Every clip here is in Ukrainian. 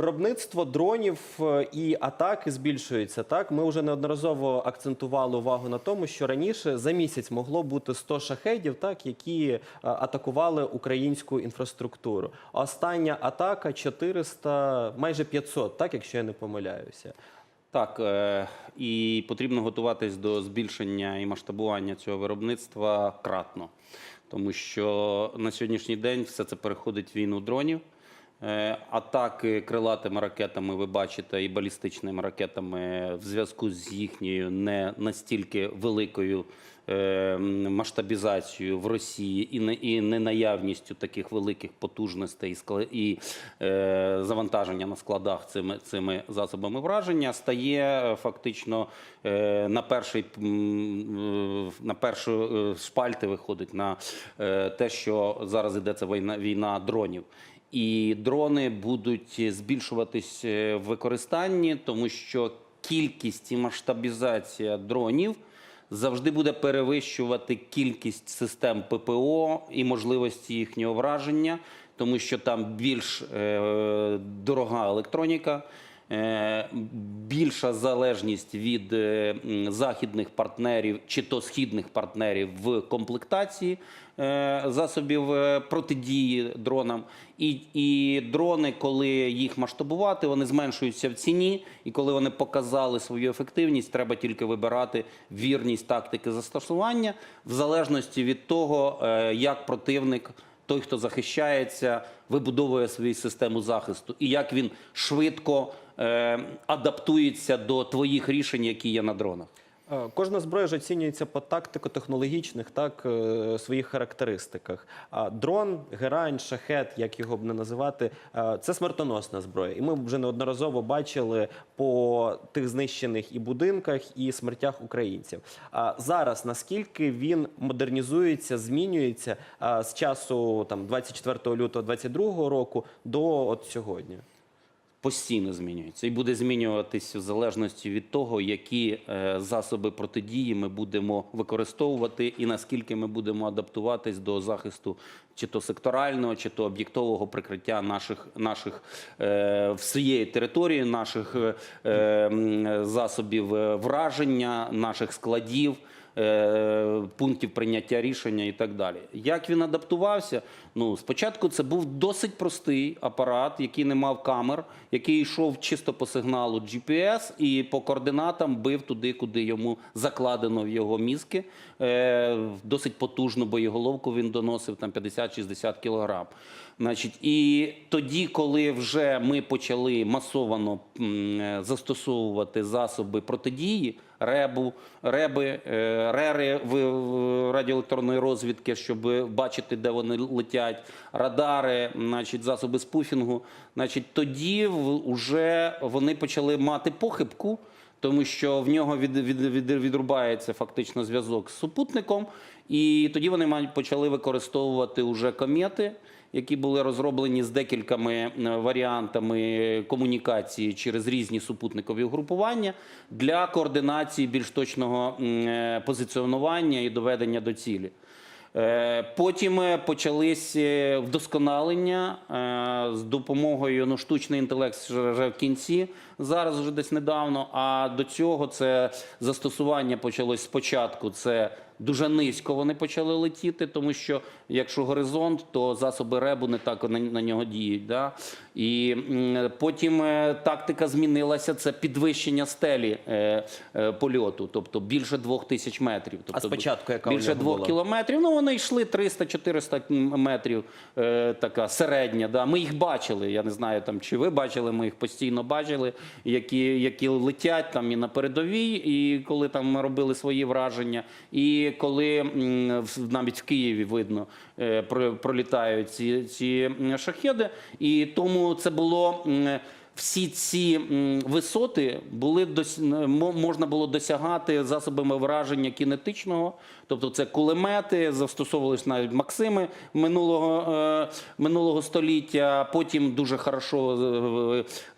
Виробництво дронів е, і атаки збільшується. Так, ми вже неодноразово акцентували увагу на тому, що раніше за місяць могло бути 100 шахедів, так які е, атакували українську інфраструктуру. Остання атака 400, майже 500, так якщо я не помиляюся. Так, е, і потрібно готуватись до збільшення і масштабування цього виробництва кратно, тому що на сьогоднішній день все це переходить в війну дронів. Е, Атаки крилатими ракетами, ви бачите, і балістичними ракетами в зв'язку з їхньою не настільки великою е, масштабізацією в Росії і не і ненаявністю таких великих потужностей і е, завантаження на складах цими засобами враження стає фактично на перший на першу шпальти виходить на те, що зараз йдеться війна війна дронів. І дрони будуть збільшуватись е, в використанні, тому що кількість і масштабізація дронів завжди буде перевищувати кількість систем ППО і можливості їхнього враження, тому що там більш е, дорога електроніка. е, Більша залежність від західних партнерів чи то східних партнерів в комплектації засобів протидії дронам. І, і дрони, коли їх масштабувати, вони зменшуються в ціні. І коли вони показали свою ефективність, треба тільки вибирати вірність тактики застосування в залежності від того, е, як противник. Той, хто захищається, вибудовує свою систему захисту, і як він швидко е, адаптується до твоїх рішень, які є на дронах. Е, Кожна зброя ж оцінюється по тактико-технологічних так, е, своїх характеристиках. Дрон, герань, шахет, як його б не називати, е, це смертоносна зброя. І ми вже неодноразово бачили по тих знищених і будинках, і смертях українців. А зараз наскільки він модернізується, змінюється з часу там, 24 лютого 2022 року до от сьогодні? Постійно змінюється і буде змінюватись в залежності від того, які е, засоби протидії ми будемо використовувати, і наскільки ми будемо адаптуватись до захисту чи то секторального, чи то об'єктового прикриття наших наших е, всієї території, наших е, засобів враження, наших складів. Пунктів прийняття рішення і так далі. Як він адаптувався? Ну, спочатку це був досить простий апарат, який не мав камер, який йшов чисто по сигналу GPS і по координатам бив туди, куди йому закладено в його мізки. Е, досить потужну боєголовку він доносив там 50-60 кілограм. Значить, і тоді, коли вже ми почали масовано е, застосовувати засоби протидії, ребу, реби, е, рери в радіоелектронної розвідки, щоб бачити, де вони летять, радари, значить, засоби спуфінгу, значить, тоді вже вони почали мати похибку. Тому що в нього від, від, від, відрубається фактично зв'язок з супутником, і тоді вони почали використовувати уже комети, які були розроблені з декількома е, варіантами комунікації через різні супутникові угрупування для координації більш точного е, позиціонування і доведення до цілі. Е, Потім е, почались е, вдосконалення з допомогою ну, штучний інтелект вже в кінці, зараз вже десь недавно. А до цього це застосування почалось спочатку. Це дуже низько вони почали летіти, тому що якщо горизонт, то засоби ребу не так на, на нього діють. Да? І м, потім е, тактика змінилася. Це підвищення стелі е, е, польоту, тобто більше двох тисяч метрів. Тобто, спочатку яка більше двох кілометрів. Ну вони йшли 300-400 метрів. Е, така середня. Да. Ми їх бачили. Я не знаю там, чи ви бачили. Ми їх постійно бачили, які, які летять там і на передовій, і коли там робили свої враження, і коли навіть в Києві видно е, пролітають ці, ці шахеди. І тому це було. всі ці висоти були можна було досягати засобами враження кінетичного, Тобто це кулемети, застосовувались навіть Максими минулого, е, минулого століття. Потім дуже хорошо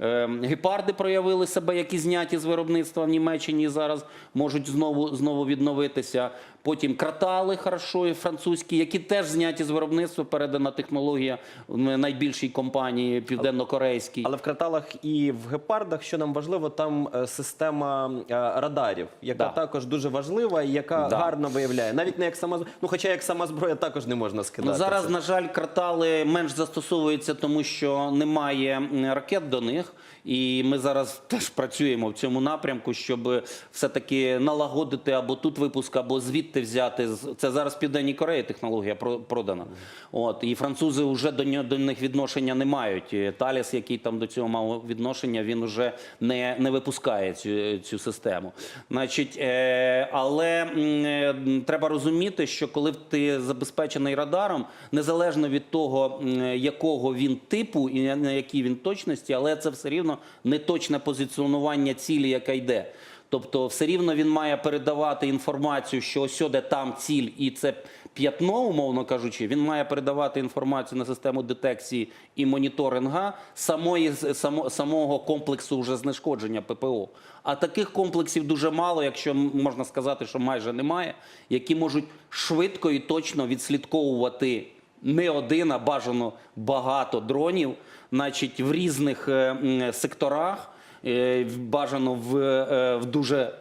е, е, гепарди проявили себе, які зняті з виробництва в Німеччині і зараз можуть знову, знову відновитися. Потім кратали хорошо, і французькі, які теж зняті з виробництва, передана технологія в найбільшій компанії південно-корейській. Але в краталах і в гепардах, що нам важливо, там система радарів, яка Да. також дуже важлива і яка Да. гарно виявляє. Навіть не як сама зброя. ну, хоча як сама зброя також не можна скидати. Ну, зараз, на жаль, картали менш застосовуються, тому що немає ракет до них. І ми зараз теж працюємо в цьому напрямку, щоб все-таки налагодити або тут випуск, або звідти взяти. Це зараз в Південній Кореї технологія про- продана. От, і французи вже до, нього- до них відношення не мають. Таліс, який там до цього мав відношення, він вже не, не випускає цю, цю систему. Значить, е, але е, треба розуміти, що коли ти забезпечений радаром, незалежно від того, якого він типу і на якій він точності, але це все рівно не точне позиціонування цілі, яка йде. Тобто, все рівно він має передавати інформацію, що ось де там ціль, і це п'ятно, умовно кажучи, він має передавати інформацію на систему детекції і моніторинга самої само, самого комплексу вже знешкодження ППО. А таких комплексів дуже мало, якщо можна сказати, що майже немає, які можуть швидко і точно відслідковувати не один, а бажано багато дронів, значить, в різних е, секторах, е, бажано в, е, в дуже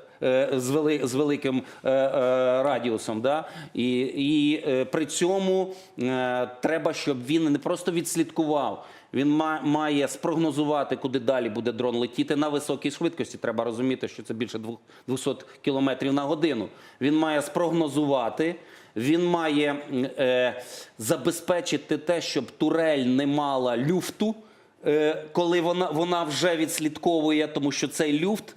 з, вели, з великим радіусом. Да? І, і при цьому треба, щоб він не просто відслідкував. Він ма- має спрогнозувати, куди далі буде дрон летіти на високій швидкості. Треба розуміти, що це більше двох- 200 км на годину. Він має спрогнозувати. Він має е, забезпечити те, щоб турель не мала люфту, е, коли вона, вона вже відслідковує, тому що цей люфт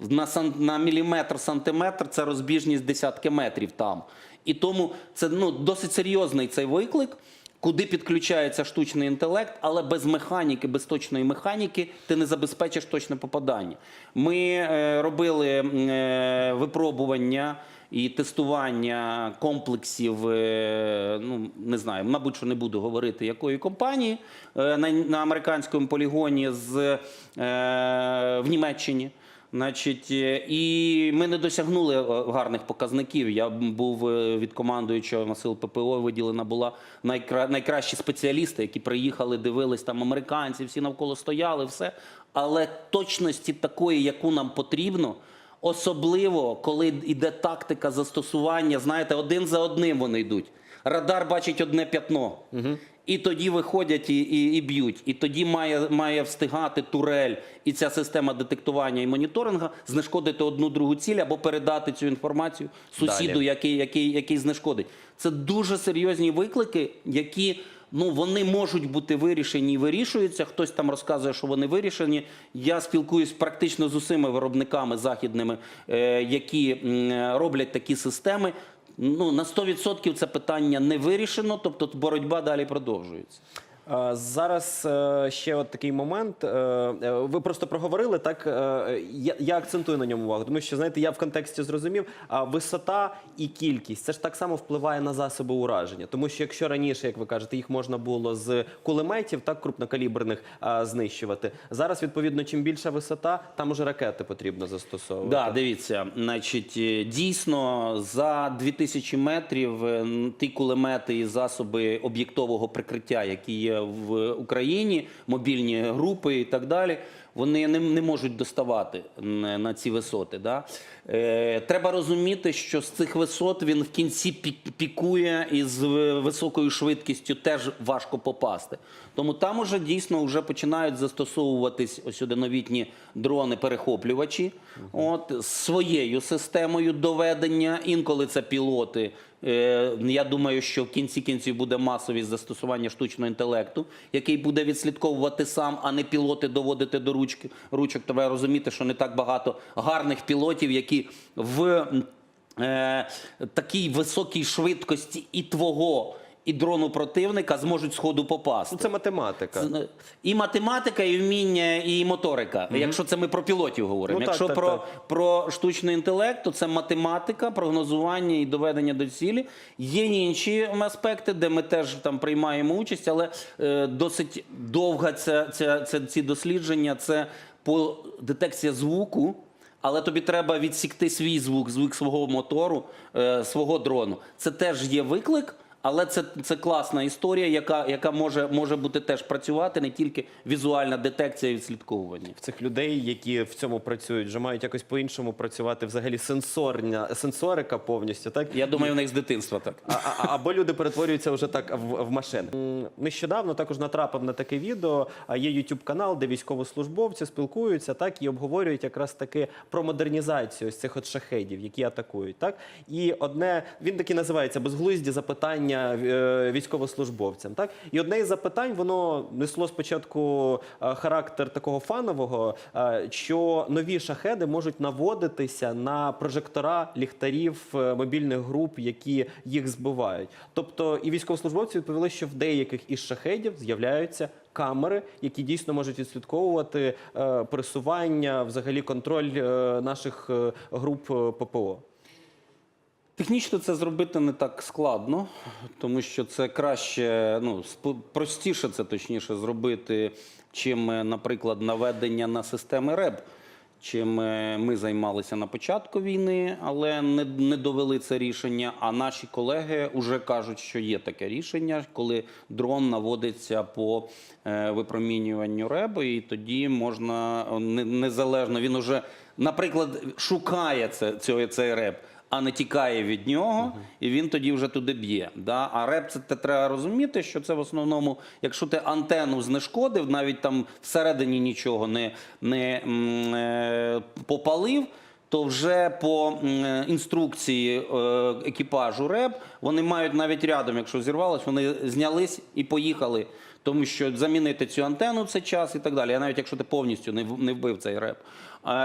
на, сан, на міліметр сантиметр це розбіжність десятки метрів там. І тому це ну, досить серйозний цей виклик. Куди підключається штучний інтелект, але без механіки, без точної механіки ти не забезпечиш точне попадання. Ми е, робили е, випробування і тестування комплексів. е, ну не знаю, мабуть, що не буду говорити якої компанії е, на, на американському полігоні з е, в Німеччині. Значить, і ми не досягнули гарних показників. Я був від командуючого сил ППО виділена була найкра... найкращі спеціалісти, які приїхали, дивились там американці, всі навколо стояли, все. Але точності такої, яку нам потрібно, особливо коли йде тактика застосування, знаєте, один за одним вони йдуть. Радар бачить одне п'ятно. І тоді виходять і, і, і б'ють. І тоді має, має встигати турель і ця система детектування і моніторинга знешкодити одну другу ціль або передати цю інформацію сусіду, Далі. який, який, який знешкодить. Це дуже серйозні виклики, які. Ну, вони можуть бути вирішені і вирішуються. Хтось там розказує, що вони вирішені. Я спілкуюсь практично з усіма виробниками західними, е, які роблять такі системи. Ну на 100% це питання не вирішено, тобто боротьба далі продовжується. Зараз е, ще от такий момент. Е, е, Ви просто проговорили так. Я, я акцентую на ньому увагу, тому що знаєте, я в контексті зрозумів, а висота і кількість це ж так само впливає на засоби ураження. Тому що якщо раніше, як ви кажете, їх можна було з кулеметів, так крупнокаліберних знищувати. Зараз, відповідно, чим більша висота, там уже ракети потрібно застосовувати. Да, дивіться, значить, дійсно за 2000 метрів ті кулемети і засоби об'єктового прикриття, які є в Україні, мобільні групи і так далі. Вони не, не можуть доставати на ці висоти. Да? Е, треба розуміти, що з цих висот він в кінці пікує і з високою швидкістю теж важко попасти. Тому там уже дійсно вже починають застосовуватись ось новітні дрони-перехоплювачі, от з своєю системою доведення. Інколи це пілоти. Е, Я думаю, що в кінці кінців буде масовість застосування штучного інтелекту, який буде відслідковувати сам, а не пілоти доводити до ручки ручок. Треба розуміти, що не так багато гарних пілотів, які в е, такій високій швидкості і твого. І дрону противника зможуть сходу попасти. Ну, це математика. З- І математика, і вміння, і моторика. Якщо це ми про пілотів говоримо. Ну, так, Якщо так, про, так. про штучний інтелект, то це математика, прогнозування і доведення до цілі. Є й інші аспекти, де ми теж там приймаємо участь, але е, досить довга ця, ця, ця, ці дослідження. Це по детекція звуку. Але тобі треба відсікти свій звук, звук свого мотору, е, свого дрону. Це теж є виклик, але це, це класна історія, яка, яка може, може бути теж працювати, не тільки візуальна детекція і відслідковування. В цих людей, які в цьому працюють, вже мають якось по-іншому працювати взагалі сенсорня, сенсорика повністю, так? Я думаю, в них з дитинства так. А, а, або люди перетворюються вже так в, в машини. Нещодавно також натрапив на таке відео. а Є youtube канал, де військовослужбовці спілкуються, так і обговорюють якраз таки про модернізацію ось цих от шахедів, які атакують. Так і одне він таки називається безглузді запитання е, військовослужбовцям. Так і одне із запитань воно несло спочатку е, характер такого фанового, е, що нові шахеди можуть наводитися на прожектора ліхтарів мобільних груп, які їх збивають. Тобто і військовослужбовці відповіли, що в деяких із шахедів з'являються. Камери, які дійсно можуть відслідковувати е, пересування, взагалі контроль е, наших груп ППО. Технічно це зробити не так складно, тому що це краще, ну простіше це точніше зробити, чим, е, наприклад, наведення на системи РЕБ. Чим е, ми займалися на початку війни, але не, не довели це рішення. А наші колеги вже кажуть, що є таке рішення, коли дрон наводиться по е, випромінюванню РЕБ, і тоді можна не- незалежно. Він уже, наприклад, шукає це, цей РЕБ а не тікає від нього, і він тоді вже туди б'є. Да? А реп це те треба розуміти, що це в основному, якщо ти антенну знешкодив, навіть там всередині нічого не, не м, е, попалив. То вже по е, інструкції е, екіпажу РЕБ вони мають навіть рядом, якщо зірвалось, вони знялись і поїхали. Тому що замінити цю антенну це час і так далі. А навіть якщо ти повністю не вбив цей реп.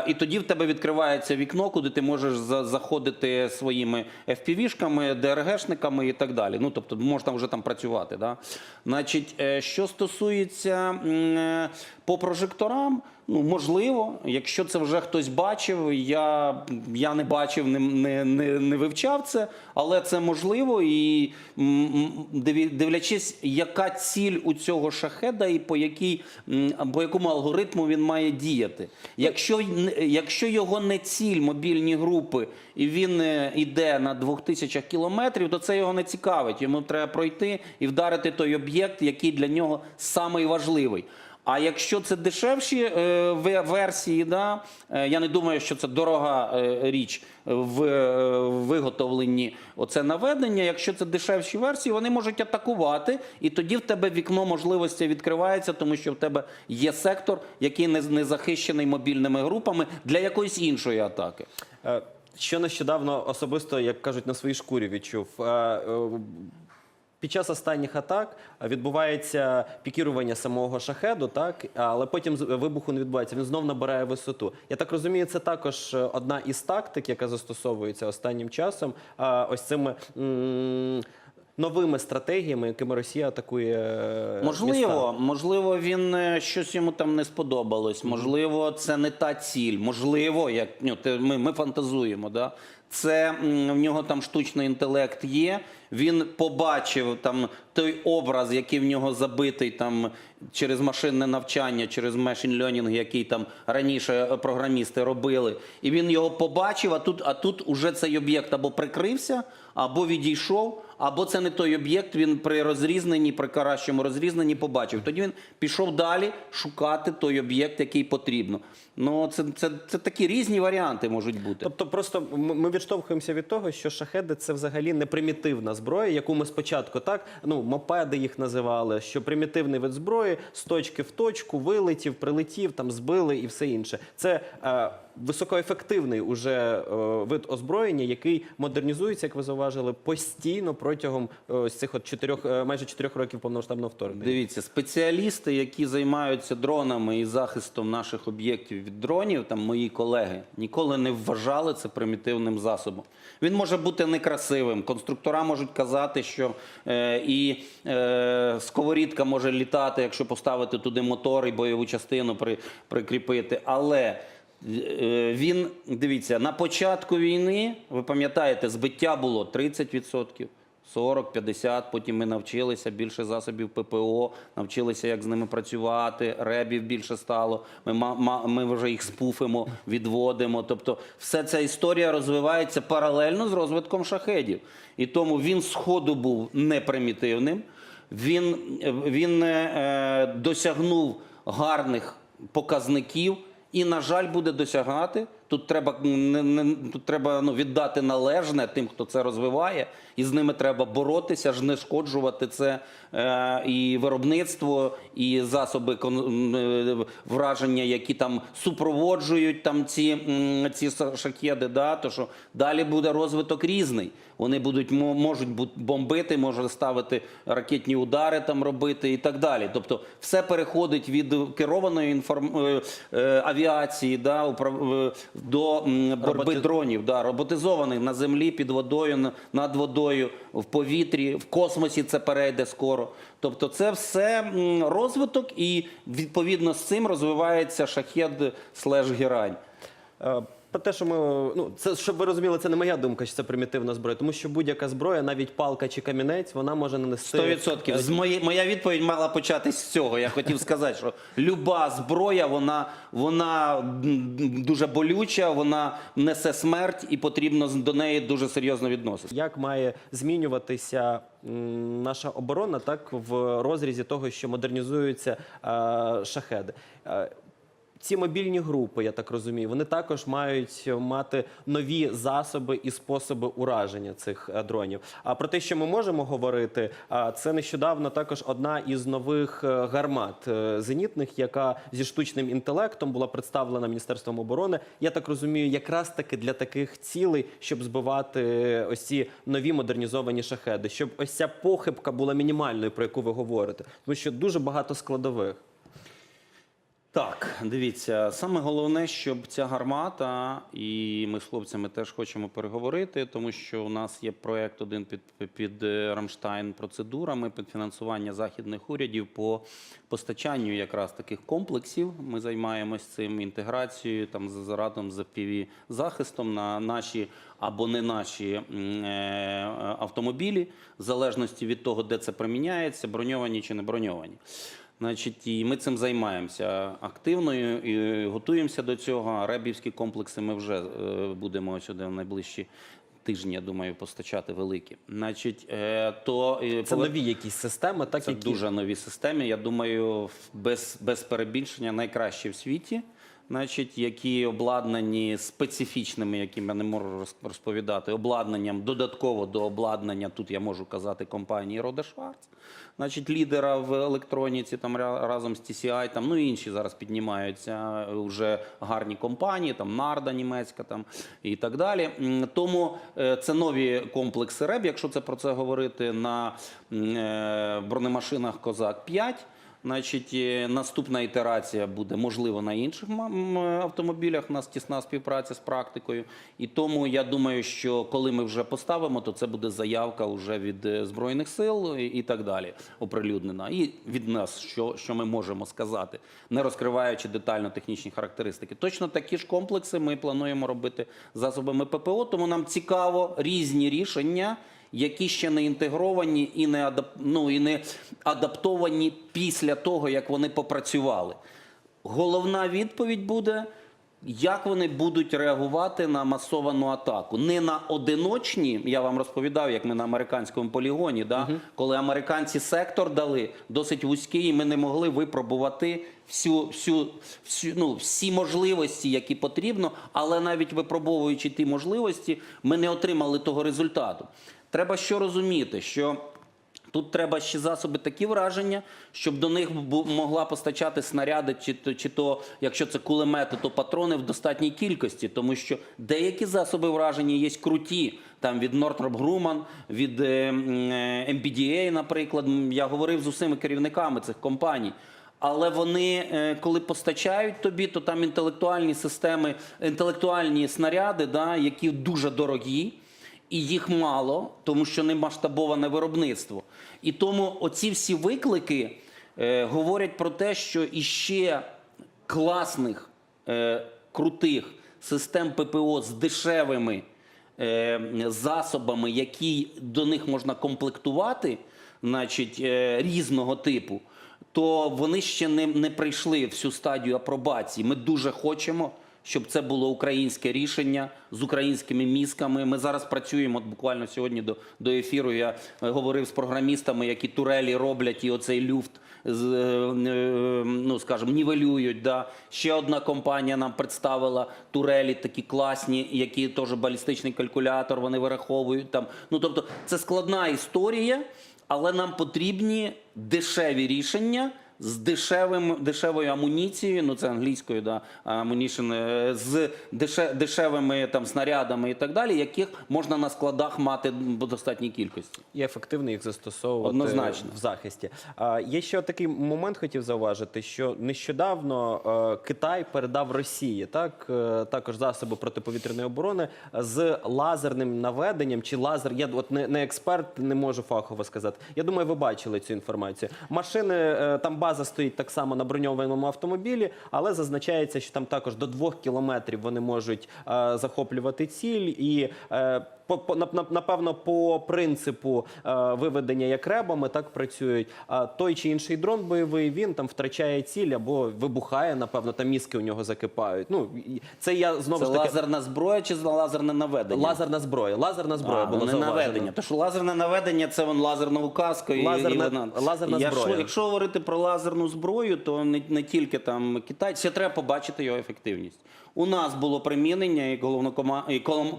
І тоді в тебе відкривається вікно, куди ти можеш заходити своїми FPV-шками, ДРГшниками і так далі. Ну тобто можеш там вже там працювати. Да? Значить, е, що стосується е, по прожекторам, ну можливо, якщо це вже хтось бачив, я, я не бачив, не, не, не, не вивчав це, але це можливо. І дивлячись, яка ціль у цього шахеда і по, якій, по якому алгоритму він має діяти. Якщо, якщо його не ціль мобільні групи, і він йде іде на 2000 кілометрів, то це його не цікавить. Йому треба пройти і вдарити той об'єкт, який для нього самий важливий. А якщо це дешевші е, версії, да, е, я не думаю, що це дорога е, річ в виготовленні оце наведення. Якщо це дешевші версії, вони можуть атакувати, і тоді в тебе вікно можливості відкривається, тому що в тебе є сектор, який не, захищений мобільними групами для якоїсь іншої атаки. Що нещодавно особисто, як кажуть, на своїй шкурі відчув. Під час останніх атак відбувається пікірування самого шахеду, так але потім вибуху не відбувається. Він знов набирає висоту. Я так розумію, це також е, одна із тактик, яка застосовується останнім часом. Ось цими новими стратегіями, якими Росія атакує е, Можливо, міста. можливо, він е, щось йому там не сподобалось. Можливо, це не та ціль. Можливо, як ну, ми, ми фантазуємо. Да? Це в нього там штучний інтелект є. Він побачив там той образ, який в нього забитий там через машинне навчання, через machine learning, який там раніше е, програмісти робили. І він його побачив, а тут, а тут уже цей об'єкт або прикрився, або відійшов, або це не той об'єкт. Він при розрізненні, при кращому розрізненні побачив. Тоді він пішов далі шукати той об'єкт, який потрібно. Ну це, це, це такі різні варіанти можуть бути. Тобто, просто ми відштовхуємося від того, що шахеди це взагалі не примітивна зброя, яку ми спочатку так ну мопеди їх називали, що примітивний вид зброї з точки в точку вилетів, прилетів, там збили і все інше. Це е, високоефективний уже е, вид озброєння, який модернізується, як ви зауважили, постійно протягом е, ось цих от чотирьох, е, майже чотирьох років повномасштабного вторгнення. Дивіться, спеціалісти, які займаються дронами і захистом наших об'єктів від дронів, там мої колеги, ніколи не вважали це примітивним засобом. Він може бути некрасивим. Конструктора можуть казати, що е, і е, сковорідка може літати, якщо поставити туди мотор і бойову частину при, прикріпити. Але він, дивіться, на початку війни, ви пам'ятаєте, збиття було 30%. 40, 50, потім ми навчилися більше засобів ППО, навчилися, як з ними працювати, ребів більше стало. Ми, ми вже їх спуфимо, відводимо. Тобто, вся ця історія розвивається паралельно з розвитком шахедів. І тому він з ходу був непримітивним. Він, він е, досягнув гарних показників і, на жаль, буде досягати. Тут треба, не, не, тут треба ну, віддати належне тим, хто це розвиває, і з ними треба боротися, ж не шкоджувати це і виробництво, і засоби е, враження, які там супроводжують там ці, ці шахеди. Да? То що далі буде розвиток різний. Вони будуть мо- можуть бомбити, можуть ставити ракетні удари, там робити і так далі. Тобто, все переходить від керованої інформ... е, е, авіації, да, управ... е, до боротьби Роботи- дронів, да, роботизованих на землі, під водою, на- над водою, в повітрі, в космосі це перейде скоро. Тобто, це все розвиток, і відповідно з цим розвивається шахед слеш герань. Е, Про те, що ми ну це щоб ви розуміли, це не моя думка, що це примітивна зброя, тому що будь-яка зброя, навіть палка чи камінець, вона може нанести 100%. З мої, моя відповідь мала початись з цього. Я хотів сказати, що люба зброя, вона, вона дуже болюча, вона несе смерть і потрібно до неї дуже серйозно відноситися. Як має змінюватися наша оборона так в розрізі того, що модернізуються е, шахеди? Ці мобільні групи, я так розумію, вони також мають мати нові засоби і способи ураження цих е, дронів. А про те, що ми можемо говорити, це нещодавно також одна із нових е, гармат е, зенітних, яка зі штучним інтелектом була представлена Міністерством оборони. Я так розумію, якраз таки для таких цілей, щоб збивати ось ці нові модернізовані шахеди, щоб ось ця похибка була мінімальною, про яку ви говорите, тому що дуже багато складових. Так, дивіться, саме головне, щоб ця гармата, і ми з хлопцями теж хочемо переговорити, тому що у нас є проект один під, під е, Рамштайн процедурами, під фінансування західних урядів по постачанню якраз таких комплексів. Ми займаємось цим інтеграцією там з радом з FPV захистом на наші або не наші е, автомобілі, в залежності від того, де це приміняється, броньовані чи не броньовані. Значить, і ми цим займаємося активно і готуємося до цього. Ребівські комплекси ми вже е, будемо сюди в найближчі тижні, я думаю, постачати великі. Значить, е, то е, Це нові якісь системи, так це які дуже нові системи. Я думаю, без, без перебільшення найкращі в світі. Значить, які обладнані специфічними, яким я не можу роз- розповідати, обладнанням додатково до обладнання. Тут я можу казати компанії Роде Шварц, значить, лідера в електроніці там ра- разом з TCI, там ну і інші зараз піднімаються вже гарні компанії, там Нарда німецька, там і так далі. Тому е, це нові комплекси РЕБ, якщо це про це говорити на е, бронемашинах Козак 5 Значить, наступна ітерація буде можливо на інших автомобілях. У нас тісна співпраця з практикою. І тому я думаю, що коли ми вже поставимо, то це буде заявка вже від е, збройних сил і так далі, оприлюднена. І від нас, що, що ми можемо сказати, не розкриваючи детально технічні характеристики. Точно такі ж комплекси ми плануємо робити засобами ППО. Тому нам цікаво різні рішення які ще не інтегровані і не, адап... ну, і не адаптовані після того, як вони попрацювали. Головна відповідь буде, як вони будуть реагувати на масовану атаку. Не на одиночні, я вам розповідав, як ми на американському полігоні, да? коли американці сектор дали досить вузький, і ми не могли випробувати всю, всю, всю, ну, всі можливості, які потрібно, але навіть випробовуючи ті можливості, ми не отримали того результату. Треба що розуміти, що Тут треба ще засоби такі враження, щоб до них могла постачати снаряди, чи то, чи то, якщо це кулемети, то патрони в достатній кількості, тому що деякі засоби враження є круті. Там від Northrop Grumman, від е, е, MBDA, наприклад. Я говорив з усіма керівниками цих компаній. Але вони, е, коли постачають тобі, то там інтелектуальні системи, інтелектуальні снаряди, да, які дуже дорогі, і їх мало, тому що не масштабоване виробництво. І тому оці всі виклики е, говорять про те, що іще класних, е, крутих систем ППО з дешевими е, засобами, які до них можна комплектувати, значить, е, різного типу, то вони ще не, не прийшли всю стадію апробації. Ми дуже хочемо, щоб це було українське рішення з українськими мізками. Ми зараз працюємо. От буквально сьогодні до, до ефіру я е, говорив з програмістами, які турелі роблять і оцей люфт. з, е, е, Ну, скажімо, нівелюють. Да. Ще одна компанія нам представила турелі такі класні, які теж балістичний калькулятор, вони вираховують там. Ну, тобто, це складна історія, але нам потрібні дешеві рішення з дешевим, дешевою амуніцією, ну це англійською, да, е, з деше, дешевими там снарядами і так далі, яких можна на складах мати в достатній кількості. І ефективно їх застосовувати Однозначно. в захисті. А, є ще такий момент, хотів зауважити, що нещодавно е, Китай передав Росії так е, також засоби протиповітряної оборони з лазерним наведенням чи лазер. Я от не, не експерт, не можу фахово сказати. Я думаю, ви бачили цю інформацію. Машини е, там база стоїть так само на броньованому автомобілі, але зазначається, що там також до двох кілометрів вони можуть е, захоплювати ціль і. По, по, нап- нап- напевно, по принципу е, виведення як ребами так працюють. А той чи інший дрон бойовий він там втрачає ціль або вибухає, напевно, там мізки у нього закипають. Ну це я знову Це ж таки лазерна зброя чи лазерне наведення? лазерна зброя. Лазерна зброя А, було не наведення. Тому що лазерне наведення це вон лазерна указка. і- Лазерна- і вона... лазерна якщо, зброя. Якщо говорити про лазерну зброю, то не, не тільки там Китай, треба побачити його ефективність. У нас було примінення, і головнокома... і колом-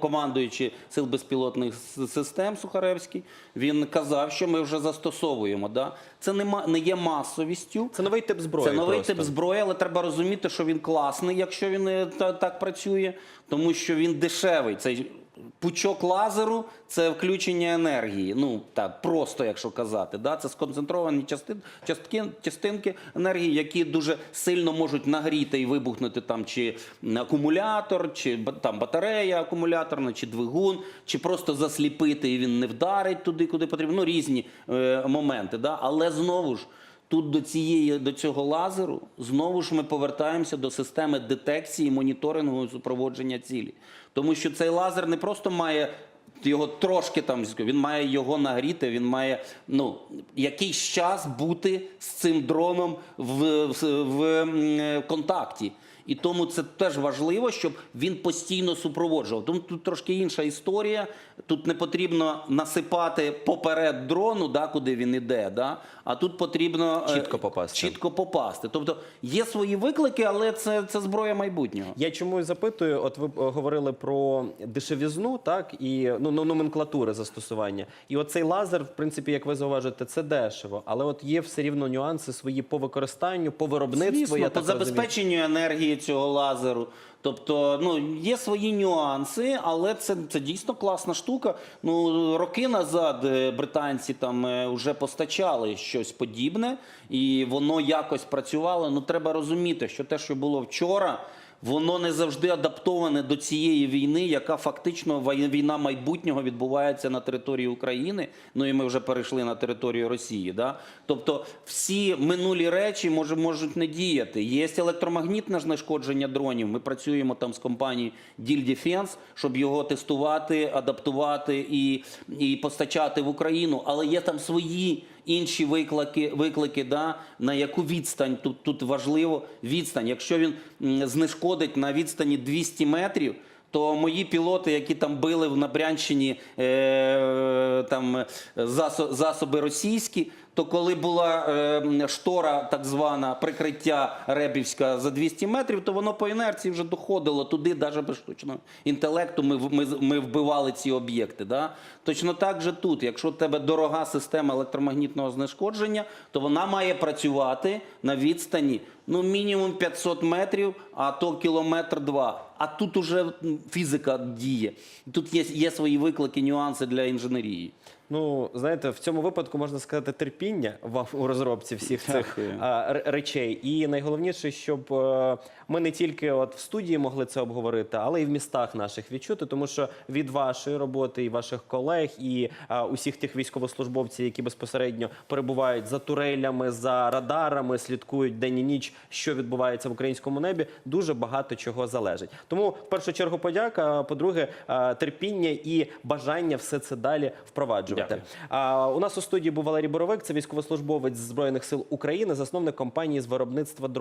сил безпілотних систем Сухаревський, він казав, що ми вже застосовуємо. Да? Це не, не є масовістю. Це новий тип зброї. Це новий просто. тип зброї, але треба розуміти, що він класний, якщо він е, та- так працює, тому що він дешевий. Цей пучок лазеру це включення енергії. Ну так, просто якщо казати. Да? Це сконцентровані частин, частки, частинки енергії, які дуже сильно можуть нагріти і вибухнути там чи акумулятор, чи там батарея акумуляторна, чи двигун, чи просто засліпити і він не вдарить туди, куди потрібно. Ну, різні е, моменти. Да? Але знову ж. Тут до цієї до цього лазеру знову ж ми повертаємося до системи детекції, моніторингу і супроводження цілі. Тому що цей лазер не просто має його трошки там, він має його нагріти, він має ну, якийсь час бути з цим дроном в, в, в м, контакті. І тому це теж важливо, щоб він постійно супроводжував. Тому тут трошки інша історія. Тут не потрібно насипати поперед дрону, да, куди він іде. Да? А тут потрібно е, Чітко попасти. Чітко попасти. Тобто є свої виклики, але це, це зброя майбутнього. Я чому і запитую, от ви е, говорили про дешевізну, так і ну, ну номенклатури застосування. І оцей лазер, в принципі, як ви зауважуєте, це дешево, але от є все рівно нюанси свої по використанню, по виробництву. Звісно, я по так розумію. забезпеченню цього лазеру. Тобто, ну є свої нюанси, але це, це дійсно класна штука. Ну роки назад е, британці там е, вже постачали щось подібне, і воно якось працювало. Ну треба розуміти, що те, що було вчора. Воно не завжди адаптоване до цієї війни, яка фактично війна майбутнього відбувається на території України. Ну і ми вже перейшли на територію Росії. Да? Тобто всі минулі речі може, можуть не діяти. Є електромагнітне знешкодження дронів. Ми працюємо там з компанією Deal Defense, щоб його тестувати, адаптувати і, і постачати в Україну. Але є там свої інші виклики, виклики да, на яку відстань тут, тут важливо відстань. Якщо він знешкодить на відстані 200 метрів. То мої пілоти, які там били в Набрянщині е, там, засоби російські, То коли була е, штора, так звана прикриття Ребівська за 200 метрів, то воно по інерції вже доходило туди, навіть без штучного інтелекту. Ми, ми, ми вбивали ці об'єкти. Да? Точно так же тут. Якщо в тебе дорога система електромагнітного знешкодження, то вона має працювати на відстані ну, мінімум 500 метрів, а то кілометр два. А тут уже фізика діє. Тут є, є свої виклики, нюанси для інженерії. Ну, знаєте, в цьому випадку можна сказати терпіння вам у розробці всіх цих а, речей. І найголовніше, щоб е, ми не тільки от в студії могли це обговорити, але і в містах наших відчути, тому що від вашої роботи і ваших колег, і а, усіх тих військовослужбовців, які безпосередньо перебувають за турелями, за радарами, слідкують день і ніч, що відбувається в українському небі, дуже багато чого залежить. Тому в першу чергу подяка. а По-друге, терпіння і бажання все це далі впроваджувати. Дякую. А, у нас у студії був Валерій Боровик, це військовослужбовець Збройних сил України, засновник компанії з виробництва дронів.